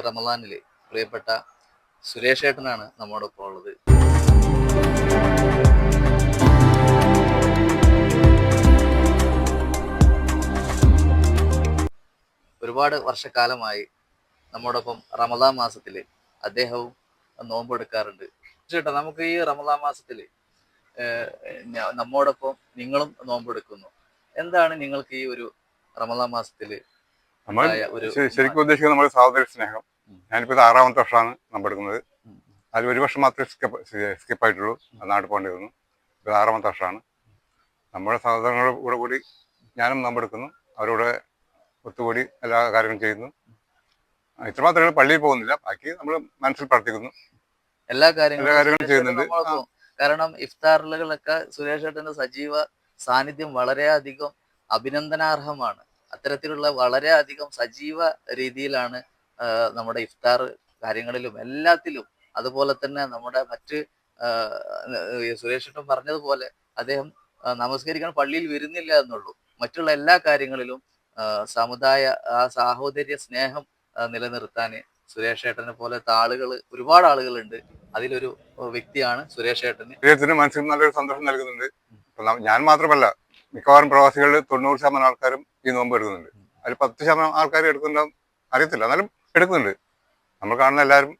റമദാനിൽ പ്രിയപ്പെട്ട സുരേഷ് ഏട്ടനാണ് നമ്മോടൊപ്പം ഉള്ളത്. ഒരുപാട് വർഷക്കാലമായി നമ്മോടൊപ്പം റമദാൻ മാസത്തിൽ അദ്ദേഹവും നോമ്പെടുക്കാറുണ്ട്. ചേട്ടാ നമുക്ക് ഈ റമദാൻ ഏഹ്, ഞ- നമ്മോടൊപ്പം നിങ്ങളും നോമ്പെടുക്കുന്നു. എന്താണ് നിങ്ങൾക്ക് ഈ ഒരു റമദാൻ മാസത്തിൽ നമ്മൾ ശരിക്കും ഉദ്ദേശിക്കുന്നത് നമ്മുടെ സഹോദര സ്നേഹം. ഞാനിപ്പോൾ ഇത് ആറാമത്തെ വർഷമാണ് നമ്പെടുക്കുന്നത്. അതിൽ ഒരു വർഷം മാത്രമേ സ്കിപ്പ് സ്കിപ്പ് ആയിട്ടുള്ളൂ. അത് നാട്ടിൽ പോകേണ്ടി വന്നു ഇത് ആറാമത്തെ വർഷമാണ്. നമ്മുടെ സഹോദരങ്ങളുടെ കൂടെ കൂടി ഞാനും നമ്പെടുക്കുന്നു അവരോട് ഒത്തുകൂടി എല്ലാ കാര്യങ്ങളും ചെയ്യുന്നു. ഇത്രമാത്രമേ പള്ളിയിൽ പോകുന്നില്ല. ബാക്കി നമ്മൾ മനസ്സിൽ പ്രാർത്ഥിക്കുന്നു. എല്ലാ കാര്യങ്ങളും കാര്യങ്ങളും ചെയ്യുന്നുണ്ട്. കാരണം ഇഫ്താറുകളൊക്കെ സുരേഷ് ഏട്ടന്റെ സജീവ സാന്നിധ്യം വളരെയധികം അഭിനന്ദനാർഹമാണ്. അത്തരത്തിലുള്ള വളരെയധികം സജീവ രീതിയിലാണ് നമ്മുടെ ഇഫ്താർ കാര്യങ്ങളിലും എല്ലാത്തിലും അതുപോലെ തന്നെ നമ്മുടെ മറ്റ് ആ, സുരേഷ് ഏട്ടൻ പറഞ്ഞതുപോലെ അദ്ദേഹം നമസ്കരിക്കാൻ പള്ളിയിൽ വരുന്നില്ല എന്നുള്ളൂ. മറ്റുള്ള എല്ലാ കാര്യങ്ങളിലും സമുദായ ആ സാഹോദര്യ സ്നേഹം നിലനിർത്താൻ സുരേഷ് ഏട്ടനെ പോലത്തെ ആളുകൾ ഒരുപാട് ആളുകളുണ്ട്. അതിലൊരു വ്യക്തിയാണ് സുരേഷ് ഏട്ടന്. ശരീരത്തിന് മനസ്സിൽ നല്ലൊരു സന്തോഷം നൽകുന്നുണ്ട്. ഞാൻ മാത്രമല്ല മിക്കവാറും പ്രവാസികളിൽ തൊണ്ണൂറ് ശതമാനം ആൾക്കാരും ഈ നോമ്പ് എടുക്കുന്നുണ്ട്. അതിൽ പത്ത് ശതമാനം ആൾക്കാർ എടുക്കുന്നുണ്ടാവും അറിയത്തില്ല. എന്നാലും എടുക്കുന്നുണ്ട്. നമ്മൾ കാണുന്ന എല്ലാവരും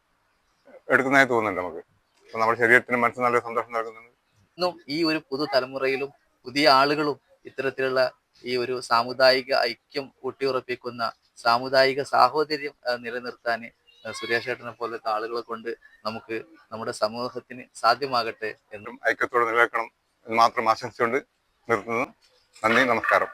എടുക്കുന്നതായി തോന്നുന്നുണ്ട് നമുക്ക്. അപ്പൊ നമ്മുടെ ശരീരത്തിന് മനസ്സിന് നല്ല സന്തോഷം നൽകുന്നുണ്ട്. ഇന്നും ഈ ഒരു പുതുതലമുറയിലും പുതിയ ആളുകളും ഇത്തരത്തിലുള്ള ഈ ഒരു സാമുദായിക ഐക്യം ഊട്ടിയുറപ്പിക്കുന്ന സാമുദായിക സാഹോദര്യം നിലനിർത്താൻ സുരേഷ് ഏട്ടനെ പോലത്തെ ആളുകളെ കൊണ്ട് നമുക്ക് നമ്മുടെ സമൂഹത്തിന് സാധ്യമാകട്ടെ എന്നും ഐക്യത്തോടെ നിലനിൽക്കണം എന്ന് മാത്രം ആശംസിച്ചുകൊണ്ട് നിർത്തുന്നു. നന്ദി നമസ്കാരം.